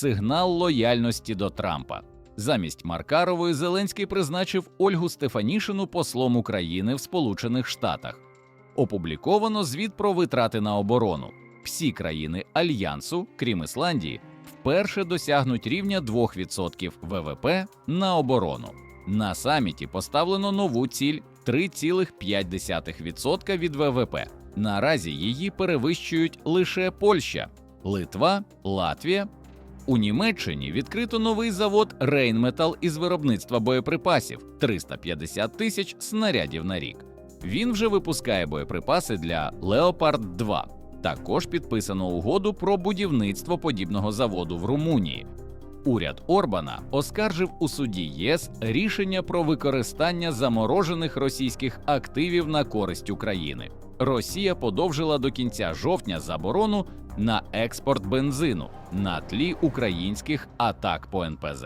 сигнал лояльності до Трампа. Замість Маркарової Зеленський призначив Ольгу Стефанішину послом України в Сполучених Штатах. Опубліковано звіт про витрати на оборону. Всі країни альянсу, крім Ісландії, вперше досягнуть рівня 2% ВВП на оборону. На саміті поставлено нову ціль 3,5% від ВВП. Наразі її перевищують лише Польща, Литва, Латвія. У Німеччині відкрито новий завод Рейнметал із виробництва боєприпасів 350 тисяч снарядів на рік. Він вже випускає боєприпаси для Леопард 2. Також підписано угоду про будівництво подібного заводу в Румунії. Уряд Орбана оскаржив у суді ЄС рішення про використання заморожених російських активів на користь України. Росія подовжила до кінця жовтня заборону на експорт бензину на тлі українських атак по НПЗ.